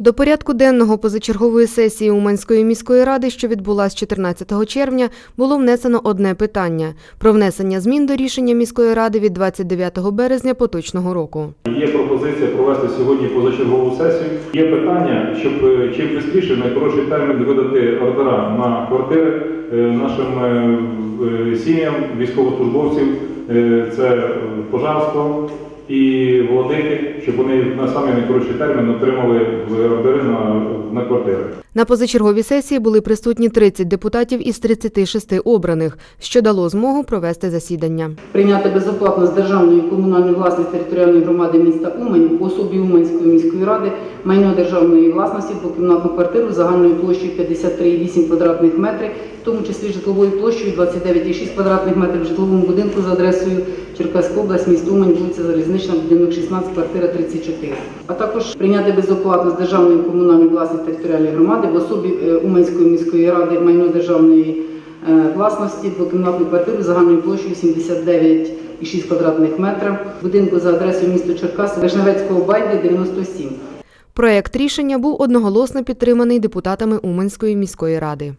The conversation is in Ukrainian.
До порядку денного позачергової сесії Уманської міської ради, що відбулась 14 червня, було внесено одне питання про внесення змін до рішення міської ради від 29 березня поточного року. Є пропозиція провести сьогодні позачергову сесію. Є питання, щоб е, чим швидше, найкоротший термін видати ордера на квартири е, нашим е, сім'ям військовослужбовців. Це Пожарського і Володики, щоб вони на самий найкоротший термін отримали в- ордери на, на квартири. На позачерговій сесії були присутні 30 депутатів із 36 обраних, що дало змогу провести засідання. прийняти безоплатно з державної комунальної власності територіальної громади міста Умань по особі Уманської міської ради майно державної власності двокімнатну квартиру загальною площею 53,8 квадратних метрів, в тому числі житловою площею 29,6 квадратних метрів в житловому будинку за адресою Черкаська область, місто Умань, вулиця Залізнична, будинок 16, квартира 34. А також прийняти безоплатно з державної комунальної власності територіальної громади в особі е, Уманської міської ради майно державної е, власності двокімнатну квартиру загальною площею 79,6 квадратних метрів, будинку за адресою місто Черкаси, Вишневецького байди 97. Проект рішення був одноголосно підтриманий депутатами Уманської міської ради.